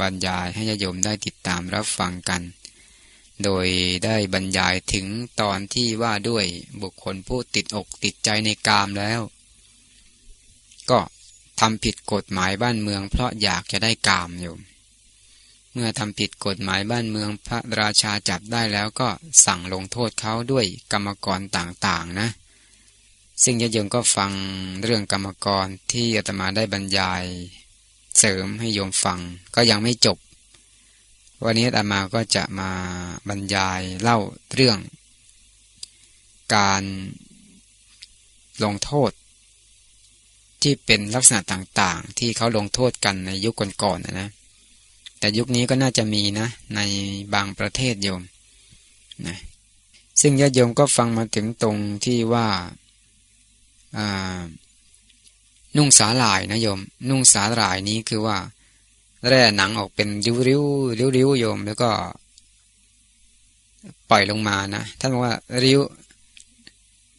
บรรยายให้ญาโยมได้ติดตามรับฟังกัน โดยได้บรรยายถึงตอนที่ว่าด้วยบุคคลผู้ติดอกติดใจในกามแล้ว ก็ทำผิดกฎหมายบ้านเมือง เพราะอยากจะได้กามโยม เมื่อทำผิดกฎหมายบ้านเมืองพระราชาจับได้แล้วก็สั่งลงโทษเขาด้วยกรรมกรต่างๆนะซึ่งญาโยมก็ฟังเรื่องกรรมกรที่อาตมาได้บรรยาย เสริมให้โยมฟัง ก็ยังไม่จบ วันนี้อามาก็จะมาบรรยายเล่าเรื่อง การลงโทษ ที่เป็นลักษณะต่างๆ ที่เขาลงโทษกันในยุคก่อนๆนะนะแต่ยุคนี้ก็น่าจะมีนะ ในบางประเทศโยมนะซึ่งญาติโยมก็ฟังมาถึงตรงที่ว่าอ่า นุ่งสาหร่ายนะโยม นุ่งสาหร่ายนี้คือว่า แร่หนังออกเป็นริ้วริ้วริ้วริ้วโยม แล้วก็ ปล่อยลงมานะท่านบอกว่าริ้ว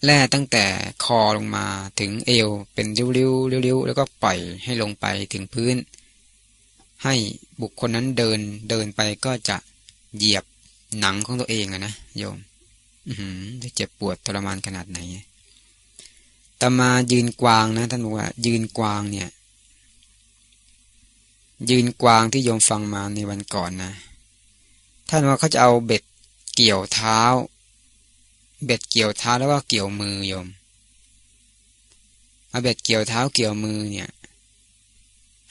แร่ตั้งแต่คอลงมาถึงเอวเป็นริ้วริ้วริ้วริ้วแล้วก็ปล่อยให้ลงไปถึงพื้น ให้บุคคลนั้นเดินเดินไปก็จะเหยียบหนังของตัวเองอะนะโยม อืจะเจ็บปวดทรมานขนาดไหน ตมายืนกวางนะท่านบอกว่า ยืนกวางเนี่ย ยืนกวางที่โยมฟังมาในวันก่อนนะ ท่านว่าเขาจะเอาเบ็ดเกี่ยวเท้า เบ็ดเกี่ยวเท้าแล้วก็เกี่ยวมือโยมเอาเบ็ดเกี่ยวเท้าเกี่ยวมือเนี่ย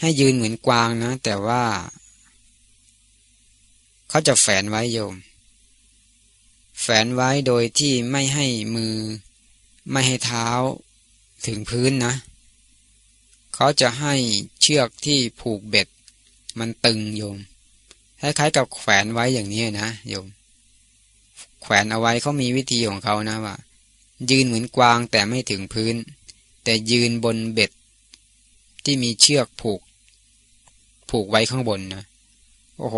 ให้ยืนเหมือนกวางนะ แต่ว่าเขาจะแฝนไว้โยม แฝนไว้โดยที่ไม่ให้มือ ไม่ให้เท้า ถึงพื้นนะ เขาจะให้เชือกที่ผูกเบ็ด มันตึงโยมคล้ายๆกับแขวนไว้อย่างนี้นะโยม แขวนเอาไว้เขามีวิธีของเขานะว่ายืนเหมือนกวางแต่ไม่ถึงพื้น แต่ยืนบนเบ็ด ที่มีเชือกผูก ผูกไว้ข้างบนนะโอ้โห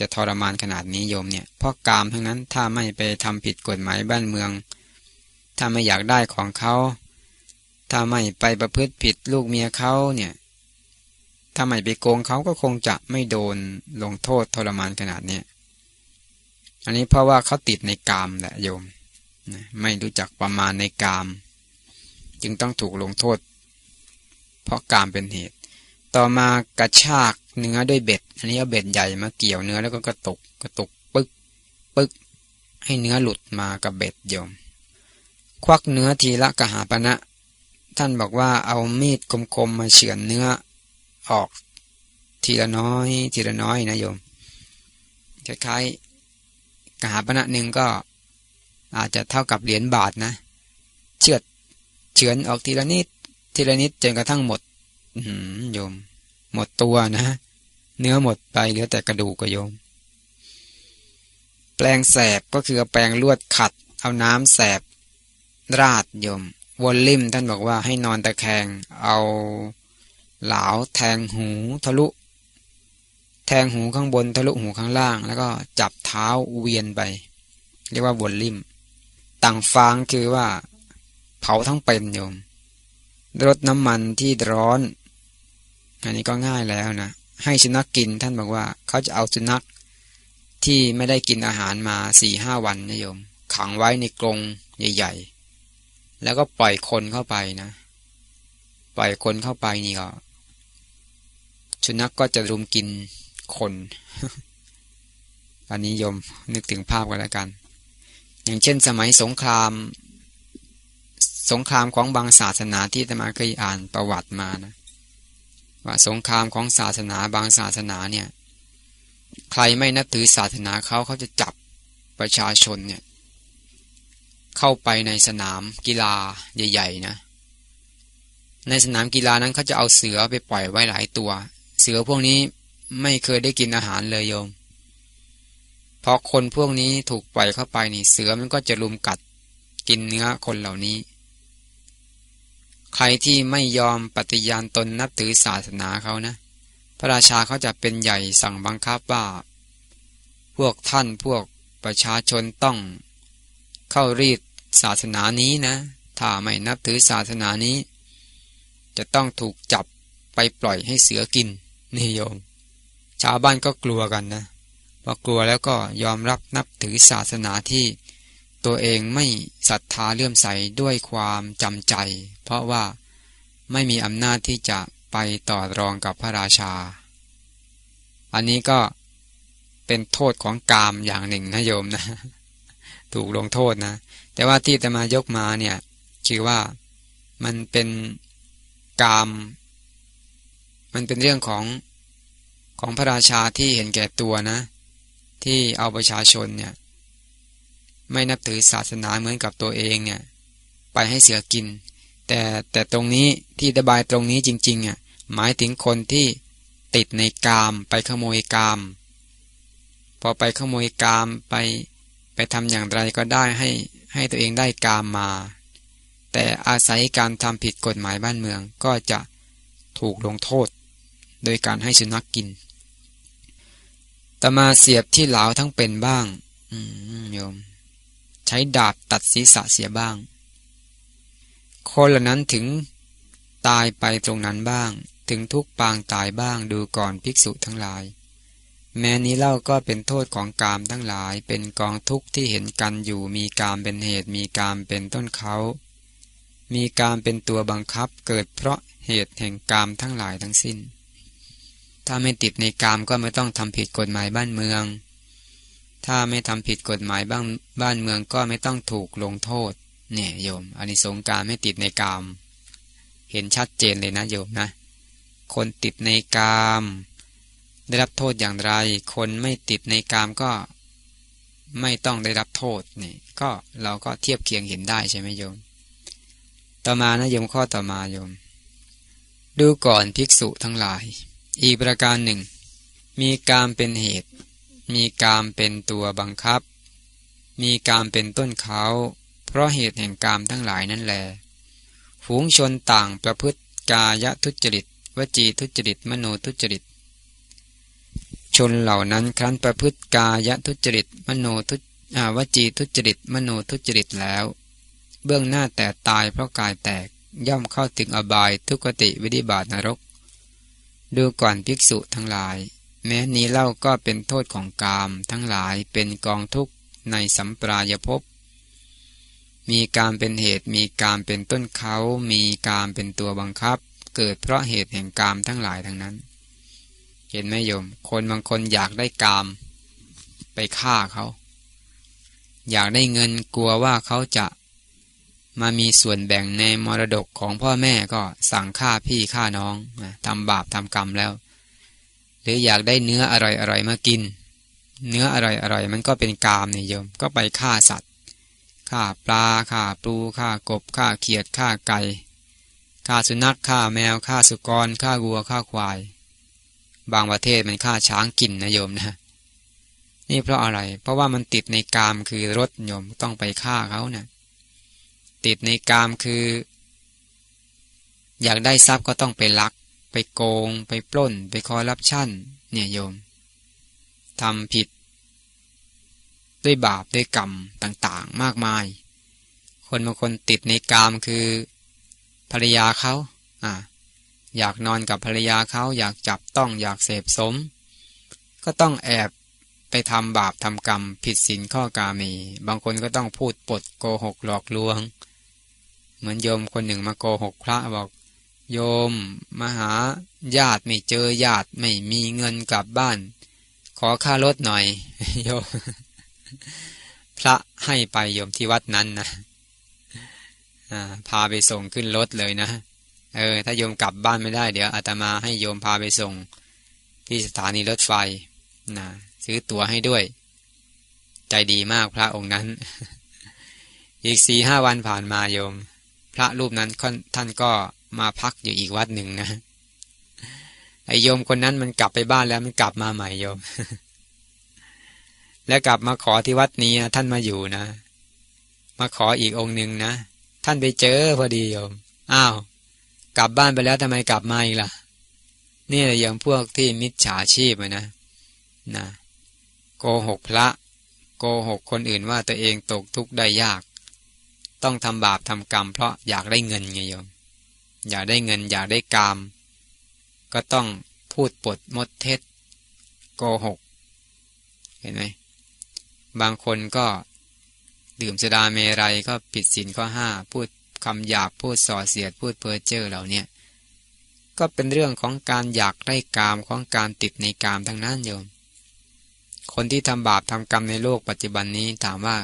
จะทรมานขนาดนี้โยมเนี่ยเพราะกามทั้งนั้นถ้าไม่ไปทำผิดกฎหมายบ้านเมือง ถ้าไม่อยากได้ของเขา ถ้าไม่ไปประพฤติผิดลูกเมียเขาเนี่ย ถ้าไม่ไปโกงเขาก็คงจะไม่โดนลงโทษทรมานขนาดนี้อันนี้เพราะว่าเขาติดในกามแหละโยม ไม่รู้จักประมาณในกาม จึงต้องถูกลงโทษ เพราะกามเป็นเหตุ ต่อมากระชากเนื้อด้วยเบ็ด อันนี้เอาเบ็ดใหญ่มาเกี่ยวเนื้อแล้วก็กระตุกกระตุกปึ๊กปึ๊กให้เนื้อหลุดมากับเบ็ดโยม ควักเนื้อทีละกะหาปณะ ท่านบอกว่าเอามีดคมๆมาเฉือนเนื้อออกทีละน้อย ทีละน้อยนะโยมคล้ายๆกหาปณะหนึ่งก็อาจจะเท่ากับเหรียญบาทนะ เชือดเฉือนออกทีละนิด ทีละนิดจนกระทั่งหมดโยม หมดตัวนะ เนื้อหมดไปเหลือแต่กระดูกก็โยม แปลงแสบก็คือแปลงลวดขัด เอาน้ำแสบราดโยม วอลลิมท่านบอกว่าให้นอนตะแคง เอาเหลาแทงหูทะลุ แทงหูข้างบนทะลุหูข้างล่าง แล้วก็จับเท้าเวียนไป เรียกว่าวอลลิมต่างฟางคือว่า เผาทั้งเป็นโยมรดน้ำมันที่ร้อน อันนี้ก็ง่ายแล้วนะ ให้สุนัขกกินท่านบอกว่า เขาจะเอาสุนัขที่ไม่ได้กินอาหารมาสี่ห้าวันนะโยม ขังไว้ในกรงใหญ่ ๆ แล้วก็ปล่อยคนเข้าไปนะ ปล่อยคนเข้าไปนี่ก็สุนัขกก็จะรุมกินคนอันนี้ยมนึกถึงภาพกันแล้วกัน อย่างเช่นสมัยสงคราม สงครามของบางศาสนาที่ธรรมาเคยอ่านประวัติมานะ ว่าสงครามของศาสนาบางศาสนาเนี่ย ใครไม่นับถือศาสนาเขาเขาจะจับประชาชนเนี่ย เข้าไปในสนามกีฬาใหญ่ๆนะ ในสนามกีฬานั้นเขาจะเอาเสือไปปล่อยไว้หลายตัว เสือพวกนี้ไม่เคยได้กินอาหารเลยโยมพอคนพวกนี้ถูกปล่อยเข้าไปนี่เสือมันก็จะลุมกัดกินเนื้อคนเหล่านี้ ใครที่ไม่ยอมปฏิญาณตนนับถือศาสนาเขานะ พระราชาเขาจะเป็นใหญ่สั่งบังคับว่า พวกท่านพวกประชาชนต้อง เข้ารีดศาสนานี้นะ ถ้าไม่นับถือศาสนานี้ จะต้องถูกจับไปปล่อยให้เสือกินนิยม ชาวบ้านก็กลัวกันนะพอกลัวแล้วก็ยอมรับนับถือศาสนาที่ตัวเองไม่ศรัทธาเลื่อมใสด้วยความจำใจ เพราะว่าไม่มีอำนาจที่จะไปต่อรองกับพระราชา อันนี้ก็เป็นโทษของกามอย่างหนึ่งนะโยมนะ ถูกลงโทษนะ แต่ว่าที่จะมายกมาเนี่ยคือว่ามันเป็นกาม มันเป็นเรื่องของของพระราชาที่เห็นแก่ตัวนะ ที่เอาประชาชนเนี่ยไม่นับถือศาสนาเหมือนกับตัวเองเนี่ยไปให้เสือกิน แต่แต่ตรงนี้ที่อธิบายตรงนี้จริงๆอะหมายถึงคนที่ติดในกามไปขโมยกาม พอไปขโมยกามไป ไปทำอย่างไรก็ได้ให้ให้ตัวเองได้กามมา แต่อาศัยการทำผิดกฎหมายบ้านเมืองก็จะถูกลงโทษ โดยการให้สุนัขกกินตมาเสียบที่เหลาทั้งเป็นบ้างโยม ใช้ดาบตัดศีรษะเสียบ้าง คนเหล่านั้นถึงตายไปตรงนั้นบ้าง ถึงทุกปางตายบ้างดูก่อนภิกษุทั้งหลาย แม้นี้เล่าก็เป็นโทษของกามทั้งหลาย เป็นกองทุกข์ที่เห็นกันอยู่ มีกามเป็นเหตุ มีกามเป็นต้นเขา มีกามเป็นตัวบังคับ เกิดเพราะเหตุแห่งกามทั้งหลายทั้งสิ้น ถ้าไม่ติดในกามก็ไม่ต้องทำผิดกฎหมายบ้านเมือง ถ้าไม่ทำผิดกฎหมายบ้านบ้านเมืองก็ไม่ต้องถูกลงโทษ เนี่ยโยมอันนี้สงการไม่ติดในกาม เห็นชัดเจนเลยนะโยมนะ คนติดในกาม ได้รับโทษอย่างไร คนไม่ติดในกามก็ไม่ต้องได้รับโทษนี่ก็เราก็เทียบเคียงเห็นได้ใช่ไหมโยม ต่อมานะโยมข้อต่อมาโยม ดูก่อนภิกษุทั้งหลาย อีกประการหนึ่ง มีกามเป็นเหตุ มีกามเป็นตัวบังคับ มีกามเป็นต้นเขา เพราะเหตุแห่งกามทั้งหลายนั่นแล ฝูงชนต่างประพฤติกายทุจริต วจีทุจริต มโนทุจริต ชนเหล่านั้นครั้นประพฤติกายทุจริต มโนทุวจีทุจริต มโนทุจริตแล้ว เบื้องหน้าแต่ตายเพราะกายแตกย่อมเข้าถึงอบายทุกติวิธิบาตนรก ดูก่อนภิกษุทั้งหลาย แม้นี้เล่าก็เป็นโทษของกาม ทั้งหลายเป็นกองทุกข์ในสัมปรายภพมีการเป็นเหตุมีการเป็นต้นเขา มีการเป็นตัวบังคับ เกิดเพราะเหตุแห่งกามทั้งหลายทั้งนั้น เห็นไหมโยม คนบางคนอยากได้กาม ไปฆ่าเขา อยากได้เงินกลัวว่าเขาจะมามีส่วนแบ่งในมรดกของพ่อแม่ก็สั่งฆ่าพี่ฆ่าน้องทำบาปทำกรรมแล้ว หรืออยากได้เนื้ออร่อยๆมากิน เนื้ออร่อยๆมันก็เป็นกามเนี่ยโยม ก็ไปฆ่าสัตว์ฆ่าปลาฆ่าปูฆ่ากบฆ่าเขียดฆ่าไก่ฆ่าสุนัขฆ่าแมวฆ่าสุกรฆ่าวัวฆ่าควาย บางประเทศมันฆ่าช้างกินนะโยมนะนี่เพราะอะไร เพราะว่ามันติดในกามคือรถโยมต้องไปฆ่าเขาเนะี่ยติดในกามคือ อยากได้ทรัพย์ก็ต้องไปลัก ไปโกง ไปปล้น ไปคอรับชั่นเนี่ยโยมทำผิด ด้วยบาปด้วยกรรมต่างๆ มากมาย คนบางคนติดในกามคือ ภรรยาเขาอ่า อยากนอนกับภรรยาเขาอยากจับต้องอยากเสพสม ก็ต้องแอบไปทำบาปทำกรรม ผิดศีลข้อกามีบางคนก็ต้องพูดปดโกหกหลอกลวง เหมือนโยมคนหนึ่งมาโกหกพระบอก โยมมาหาญาติไม่เจอญาติไม่มีเงินกลับบ้าน ขอค่ารถหน่อยโยมพระให้ไปโยมที่วัดนั้นนะพาไปส่งขึ้นรถเลยนะ เออถ้าโยมกลับบ้านไม่ได้เดี๋ยวอาตมาให้โยมพาไปส่ง ที่สถานีรถไฟนะซื้อตั๋วให้ด้วย ใจดีมากพระองค์นั้น อีกสี่ห้าวันผ่านมาโยม พระรูปนั้นท่านก็มาพักอยู่อีกวัดหนึ่งนะไอโยมคนนั้นมันกลับไปบ้านแล้วมันกลับมาใหม่โยม แล้วกลับมาขอที่วัดนี้นะท่านมาอยู่นะ มาขออีกองค์หนึ่งนะ ท่านไปเจอพอดีโยม อ้าว กลับบ้านไปแล้วทำไมกลับมาอีกล่ะ นี่แหละอย่างพวกที่มิจฉาชีพนะนะโกหกพระ โกหกคนอื่นว่าตัวเองตกทุกข์ได้ยาก ต้องทำบาปทำกรรม เพราะอยากได้เงินไงโยม อยากได้เงินอยากได้กาม ก็ต้องพูดปดมดเท็จ โกหก เห็นไหมบางคนก็ดื่มสดาเมรัยก็ผิดศีลข้อห้าพูด คำหยาบพูดส่อเสียดพูดเพ้อเจ้อเหล่านี้ก็เป็นเรื่องของการอยากได้กามของการติดในกามทั้งนั้นโยม คนที่ทำบาปทำกรรมในโลกปัจจุบันนี้ถามว่า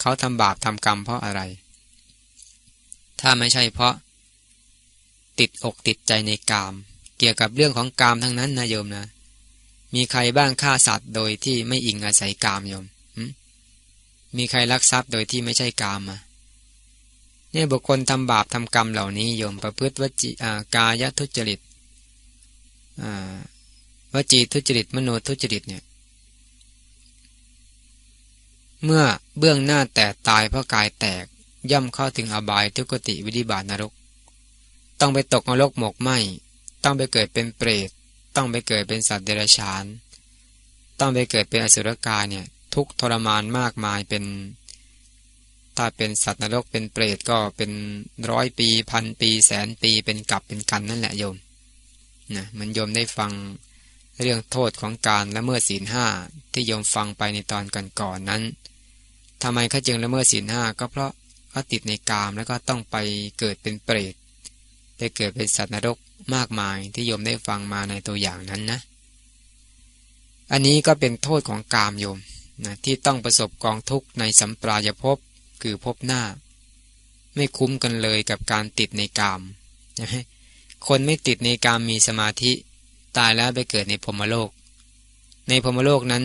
เขาทำบาปทำกรรมเพราะอะไร ถ้าไม่ใช่เพราะ ติดอกติดใจในกาม เกี่ยวกับเรื่องของกามทั้งนั้นนะโยมนะ มีใครบ้างฆ่าสัตว์โดยที่ไม่อิงอาศัยกามโยมมีใครลักทรัพย์โดยที่ไม่ใช่กามมาเนี่ยบุคคลทำบาปทำกรรมเหล่านี้โยมประพฤติวจีกายทุจริตวจีทุจริตมโนทุจริตเนี่ยเมื่อเบื้องหน้าแต่ตายเพราะกายแตกย่อมเข้าถึงอบายทุกติวิธิบาตนรก ต้องไปตกนรกหมกไหมต้องไปเกิดเป็นเปรต ต้องไปเกิดเป็นสัตว์เดรัจฉาน ต้องไปเกิดเป็นอสุรกายเนี่ยทุกทรมานมากมายเป็น ถ้าเป็นสัตว์นรกเป็นเปรตก็เป็นร้อยปีพันปีแสนปีเป็นกลับเป็นกันนั่นแหละโยมนะมันโยมได้ฟังเรื่องโทษของการละเมิดศีลห้าที่โยมฟังไปในตอนก่อนๆนนั้นทำไมเขาจึงละเมิดศีลห้าก็เพราะเขาติดในกามแล้วก็ต้องไปเกิดเป็นเปรตไปเกิดเป็นสัตว์นรกมากมายที่โยมได้ฟังมาในตัวอย่างนั้นนะ อันนี้ก็เป็นโทษของกามโยมนะที่ต้องประสบกองทุกข์ในสัมปรายภพ คือภพหน้า ไม่คุ้มกันเลยกับการติดในกามคนไม่ติดในกามมีสมาธิตายแล้วไปเกิดในพรมโลก ในพรมโลกนั้น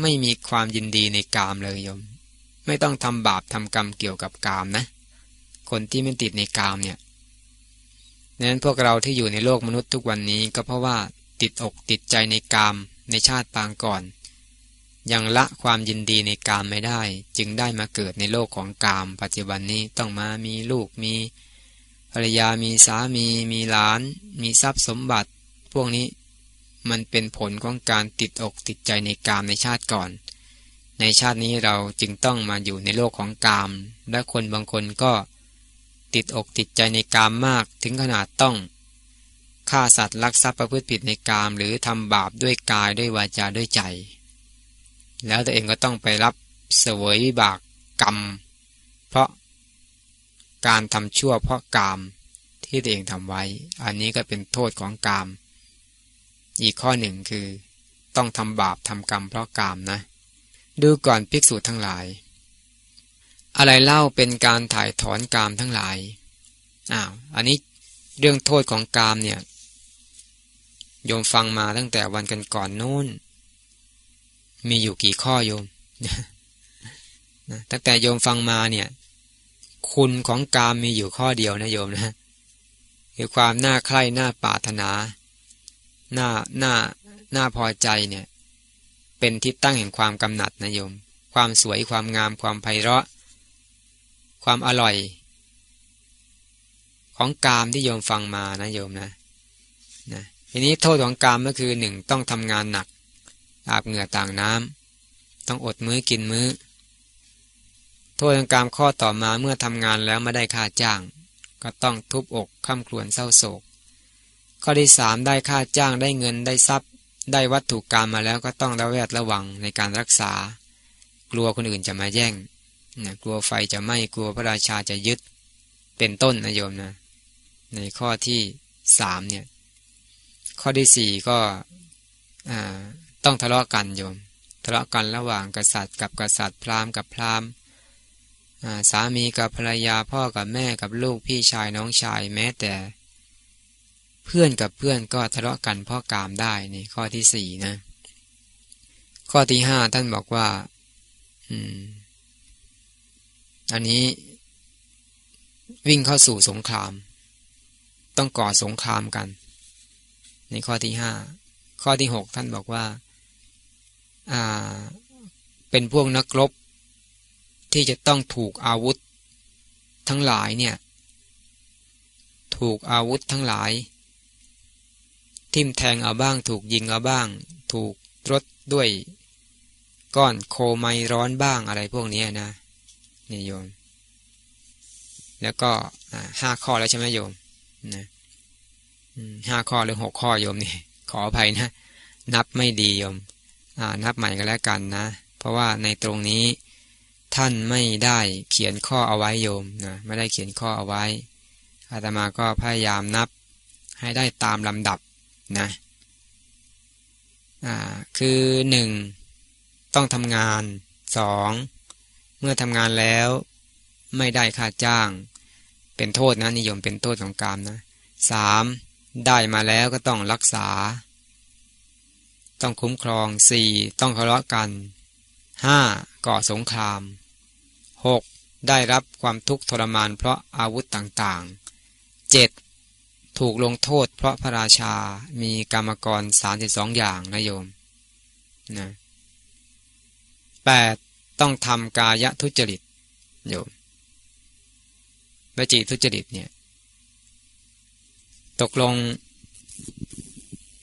ไม่มีความยินดีในกามเลยโยม ไม่ต้องทำบาปทำกรรมเกี่ยวกับกามนะ คนที่ไม่ติดในกามเนี่ยนั้นพวกเราที่อยู่ในโลกมนุษย์ทุกวันนี้ก็เพราะว่าติดอกติดใจในกามในชาติปางก่อน ยังละความยินดีในกามไม่ได้ จึงได้มาเกิดในโลกของกาม ปัจจุบันนี้ต้องมามีลูกมีภรรยามีสามี มีหลาน มีทรัพย์สมบัติ พวกนี้มันเป็นผลของการติดอกติดใจในกามในชาติก่อน ในชาตินี้เราจึงต้องมาอยู่ในโลกของกาม และคนบางคนก็ติดอกติดใจในกามมากถึงขนาดต้องฆ่าสัตว์ลักทรัพย์ประพฤติผิดในกามหรือทำบาปด้วยกายด้วยวาจาด้วยใจ แล้วตัวเองก็ต้องไปรับเสวยวิบากกรรม เพราะการทำชั่วเพราะกามที่ตัวเองทำไว้ อันนี้ก็เป็นโทษของกาม อีกข้อหนึ่งคือต้องทำบาปทำกรรมเพราะกามนะ ดูก่อนภิกษุทั้งหลาย อะไรเล่าเป็นการถ่ายถอนกามทั้งหลาย อ้าว อันนี้เรื่องโทษของกามเนี่ย โยมฟังมาตั้งแต่วันกันก่อนนู้น มีอยู่กี่ข้อโยมนะตั้งแต่โยมฟังมาเนี่ย คุณของกามมีอยู่ข้อเดียวนะโยมนะคือความน่าใคร่น่าปรารถนาน่าน่าน่าพอใจเนี่ย เป็นที่ตั้งแห่งความกำหนัดนะโยม ความสวยความงามความไพเราะ ความอร่อย ของกามที่โยมฟังมานะโยมนะนะทีนี้โทษของกามก็คือหนึ่งต้องทำงานหนัก อาบเหงื่อต่างน้ำต้องอดมื้อกินมื้อ โทษของกามข้อต่อมาเมื่อทำงานแล้วไม่ได้ค่าจ้าง ก็ต้องทุบอกข้ามครวนเศร้าโศก ข้อที่สามได้ค่าจ้างได้เงินได้ทรัพย์ ได้วัตถุกรรมมาแล้วก็ต้องระแวดระวังในการรักษา กลัวคนอื่นจะมาแย่งนะกลัวไฟจะไหม้กลัวพระราชาจะยึด เป็นต้นนะโยมนะ ในข้อที่สามเนี่ย ข้อที่สี่ก็ ต้องทะเลาะกันโยม ทะเลาะกันระหว่างกษัตริย์กับกษัตริย์พราหมณ์กับพราหมณ์สามีกับภรรยาพ่อกับแม่กับลูกพี่ชายน้องชายแม้แต่ เพื่อนกับเพื่อนก็ทะเลาะกันเพราะกามได้นี่ข้อที่สี่นะ ข้อที่ห้าท่านบอกว่า อืม อันนี้ วิ่งเข้าสู่สงคราม ต้องก่อสงครามกัน ในข้อที่ห้าข้อที่หกท่านบอกว่าอ่า เป็นพวกนักรบ ที่จะต้องถูกอาวุธทั้งหลายเนี่ยถูกอาวุธทั้งหลาย ทิ่มแทงเอาบ้าง ถูกยิงเอาบ้าง ถูกรถด้วยก้อนโคไมร้อนบ้างอะไรพวกนี้นะนี่โยม แล้วก็ห้าข้อแล้วใช่ไหมโยมนะห้าข้อหรือหกข้อโยมนี่ขออภัยนะ นับไม่ดีโยม นับใหม่ก็แล้วกันนะ เพราะว่าในตรงนี้ท่านไม่ได้เขียนข้อเอาไว้โยมนะไม่ได้เขียนข้อเอาไว้อาตมาก็พยายามนับให้ได้ตามลำดับนะคือหนึ่งต้องทำงานสองเมื่อทำงานแล้วไม่ได้ค่าจ้าง เป็นโทษนะนิยมเป็นโทษของกรรมนะสามได้มาแล้วก็ต้องรักษา ต้องคุ้มครองสี่ต้องทะเลาะกันห้าก่อสงครามหกได้รับความทุกข์ทรมานเพราะอาวุธต่างๆเจ็ดถูกลงโทษเพราะพระราชามีกรรมกรสามสิบสองอย่างนะโยมนะแปดต้องทำกายทุจริตโยมวจีทุจริตเนี่ยตกลง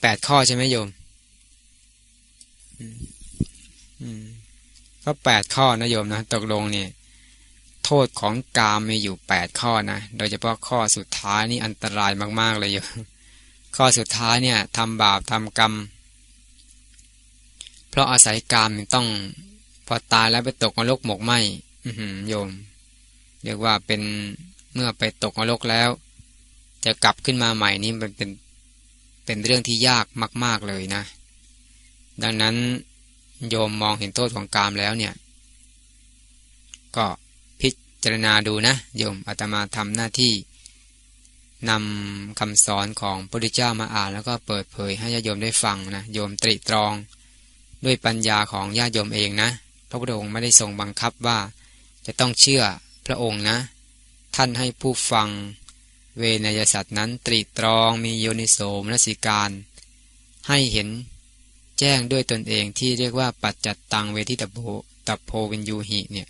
แปดข้อใช่ไหมโยม ก็แปดข้อนะโยมนะตกลงเนี่ยโทษของกามมีอยู่แปดข้อนะโดยเฉพาะข้อสุดท้ายนี่อันตรายมาก ๆ เลยโยมข้อสุดท้ายเนี่ยทำบาปทำกรรม เพราะอาศัยกามต้องพอตายแล้วไปตกนรกหมกไหมโยม เรียกว่าเป็นเมื่อไปตกนรกแล้ว จะกลับขึ้นมาใหม่นี้มันเป็นเป็นเรื่องที่ยากมาก ๆเลยนะ ดังนั้น โยมมองเห็นโทษของกามแล้วเนี่ย ก็พิจารณาดูนะ โยมอาตมาทำหน้าที่นำคำสอนของพระพุทธเจ้ามาอ่าน แล้วก็เปิดเผยให้ญาติโยมได้ฟังนะ โยมตรีตรองด้วยปัญญาของญาติโยมเองนะ พระพุทธองค์ไม่ได้ทรงบังคับว่า จะต้องเชื่อพระองค์นะ ท่านให้ผู้ฟังเวนยสัตว์นั้นตรีตรองมีโยนิโสมนสิการ ให้เห็น แจ้งด้วยตนเองที่เรียกว่าปัจจัตตังเวทิตโพตับโพวินยูหิเนี่ย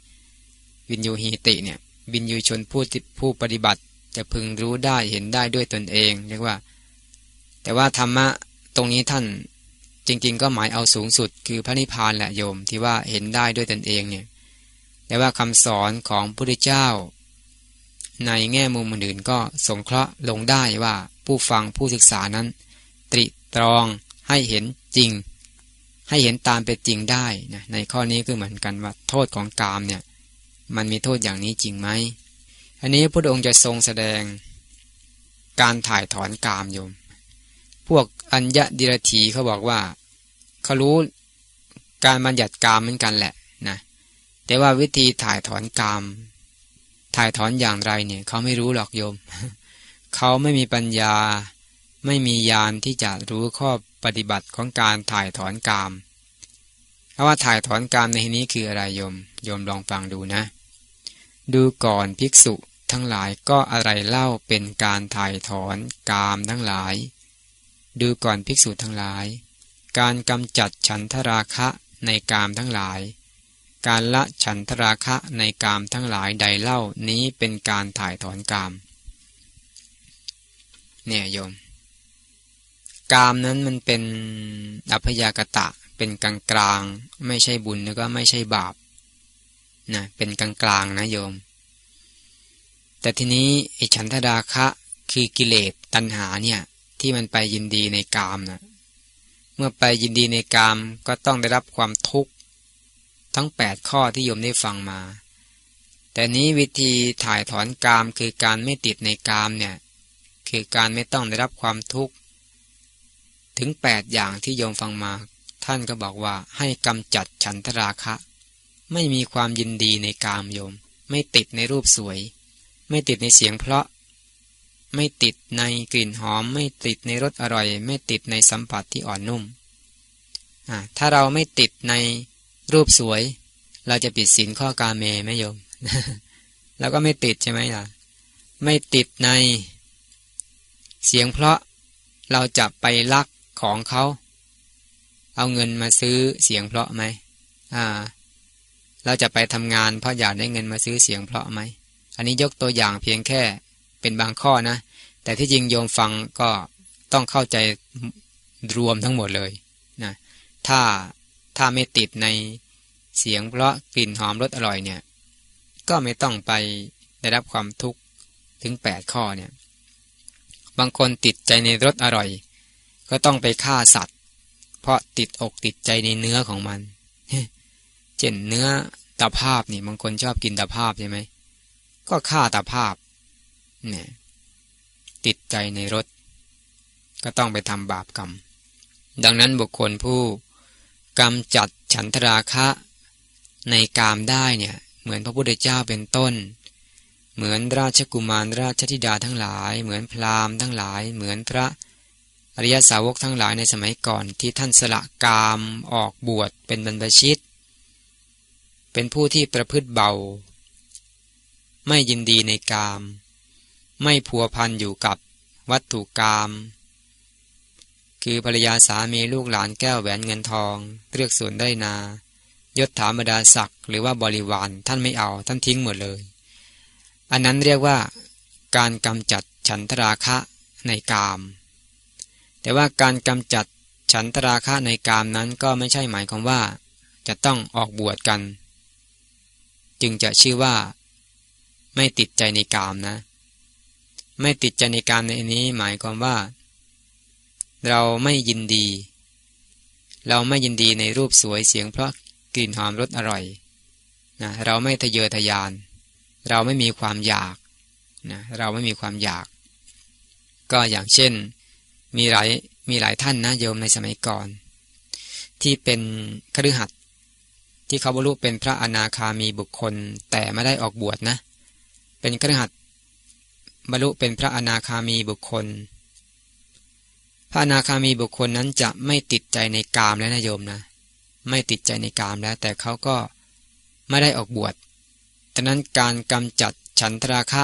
วินยูหิติเนี่ยวินยูชนผู้ผู้ปฏิบัติจะพึงรู้ได้เห็นได้ด้วยตนเอง เรียกว่า แต่ว่าธรรมะตรงนี้ท่านจริง ๆ ก็หมายเอาสูงสุด คือพระนิพพานแหละโยมที่ว่าเห็นได้ด้วยตนเองเนี่ยแต่ว่าคำสอนของพระพุทธเจ้า ในแง่มุมอื่นก็สงเคราะห์ลงได้ว่าผู้ฟังผู้ศึกษานั้น ตริตรองให้เห็นจริง ให้เห็นตามเป็นจริงได้นะในข้อนี้ก็เหมือนกันว่าโทษของกามเนี่ยมันมีโทษอย่างนี้จริงไหมอันนี้พระองค์จะทรงแสดงการถ่ายถอนกามโยม พวกอัญญดิรถีเขาบอกว่าเขารู้การบัญญัติกามเหมือนกันแหละนะแต่ว่าวิธีถ่ายถอนกาม ถ่ายถอนอย่างไรเนี่ยเขาไม่รู้หรอกโยม เขาไม่มีปัญญาไม่มียานที่จะรู้ข้อ ปฏิบัติของการถ่ายถอนกามเพราะว่าถ่ายถอนกามในที่นี้คืออะไรโยม โยมลองฟังดูนะ ดูก่อนภิกษุทั้งหลายก็อะไรเล่าเป็นการถ่ายถอนกามทั้งหลาย ดูก่อนภิกษุทั้งหลาย การกำจัดฉันทราคะในกามทั้งหลาย การละฉันทราคะในกามทั้งหลายใดเล่านี้เป็นการถ่ายถอนกาม เนี่ยโยม กามนั้นมันเป็นอัพยากตะ เป็นกลางกลางไม่ใช่บุญแล้วก็ไม่ใช่บาปนะเป็นกลางกลางนะโยม แต่ทีนี้ไอ้ฉันทราคะคือกิเลสตัณหาเนี่ยที่มันไปยินดีในกามนะเมื่อไปยินดีในกามก็ต้องได้รับความทุกข์ทั้งแปดข้อที่โยมได้ฟังมา แต่นี้วิธีถ่ายถอนกามคือการไม่ติดในกามเนี่ยคือการไม่ต้องได้รับความทุกข์ ถึงแปดอย่างที่โยมฟังมา ท่านก็บอกว่าให้กำจัดฉันทราคะ ไม่มีความยินดีในกามโยม ไม่ติดในรูปสวย ไม่ติดในเสียงเพราะ ไม่ติดในกลิ่นหอม ไม่ติดในรสอร่อย ไม่ติดในสัมผัสที่อ่อนนุ่ม ถ้าเราไม่ติดในรูปสวย เราจะปิดสินข้อกาเมไหมโยม แล้วก็ไม่ติดใช่ไหมล่ะ ไม่ติดในเสียงเพราะเราจะไปลัก ของเขาเอาเงินมาซื้อเสียงเพราะไหมอ่า เราจะไปทำงานเพราะอยากได้เงินมาซื้อเสียงเพราะไหม อันนี้ยกตัวอย่างเพียงแค่เป็นบางข้อนะ แต่ที่จริงโยมฟังก็ต้องเข้าใจรวมทั้งหมดเลยนะ ถ้าถ้าไม่ติดในเสียงเพราะกลิ่นหอมรสอร่อยเนี่ย ก็ไม่ต้องไปได้รับความทุกข์ถึงแปดข้อเนี่ย บางคนติดใจในรสอร่อย ก็ต้องไปฆ่าสัตว์ เพราะติดอกติดใจในเนื้อของมัน เช่นเนื้อตาภาพนี่บางคนชอบกินตาภาพใช่ไหม ก็ฆ่าตาภาพเนี่ยติดใจในรสก็ต้องไปทำบาปกรรม ดังนั้นบุคคลผู้กำจัดฉันทราคะในกามได้เนี่ยเหมือนพระพุทธเจ้าเป็นต้น เหมือนราชกุมารราชธิดาทั้งหลาย เหมือนพราหมณ์ทั้งหลาย เหมือนพระ อริยสาวกทั้งหลายในสมัยก่อนที่ท่านสละกามออกบวชเป็นบรรพชิต เป็นผู้ที่ประพฤติเบา ไม่ยินดีในกาม ไม่พัวพันอยู่กับวัตถุกาม คือภรรยาสามีลูกหลานแก้วแหวนเงินทองเลือกส่วนได้นายศถาบรรดาศักดิ์หรือว่าบริวารท่านไม่เอาท่านทิ้งหมดเลย อันนั้นเรียกว่าการกำจัดฉันทราคะในกาม แต่ว่าการกำจัดฉันทราคะในกามนั้นก็ไม่ใช่หมายความว่า จะต้องออกบวชกัน จึงจะชื่อว่า ไม่ติดใจในกามนะ ไม่ติดใจในกามในนี้หมายความว่า เราไม่ยินดี เราไม่ยินดีในรูปสวยเสียงเพราะกลิ่นหอมรสอร่อยนะเราไม่ทะเยอทะยาน เราไม่มีความอยากนะเราไม่มีความอยาก ก็อย่างเช่น มีหลายมีหลายท่านนะโยมในสมัยก่อน ที่เป็นคฤหัสถ์ที่เขาบรรลุเป็นพระอนาคามีบุคคล แต่ไม่ได้ออกบวชนะ เป็นคฤหัสถ์บรรลุเป็นพระอนาคามีบุคคล พระอนาคามีบุคคลนั้นจะไม่ติดใจในกามและนะโยมนะ ไม่ติดใจในกามแล้ว แต่เขาก็ไม่ได้ออกบวชดังนั้นการกำจัดฉันทราคะ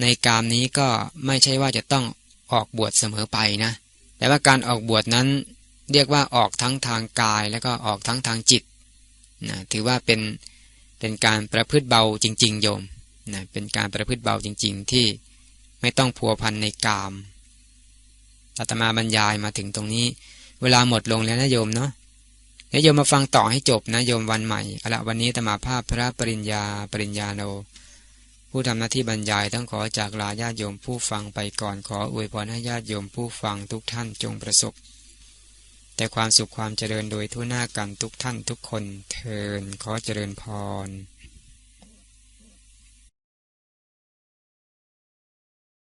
ในกามนี้ก็ไม่ใช่ว่าจะต้อง ออกบวชเสมอไปนะ แต่ว่าการออกบวชนั้นเรียกว่าออกทั้งทางกายแล้วก็ออกทั้งทางจิตนะถือว่าเป็นเป็นการประพฤติเบาจริง ๆ โยมนะเป็นการประพฤติเบาจริง ๆ ที่ไม่ต้องพัวพันในกามอาตมาบรรยายมาถึงตรงนี้ เวลาหมดลงแล้วนะโยมเนาะเดี๋ยวโยมมาฟังต่อให้จบนะโยมวันใหม่เอาละวันนี้ตมาภาพพระปริญญาปริญญาโน ผู้ทำหน้าที่บรรยายต้องขอจากลาญาติโยมผู้ฟังไปก่อนขออวยพรให้ญาติโยมผู้ฟังทุกท่านจงประสบ แต่ความสุขความเจริญโดยทั่วหน้ากันทุกท่านทุกคนเทินขอเจริญพร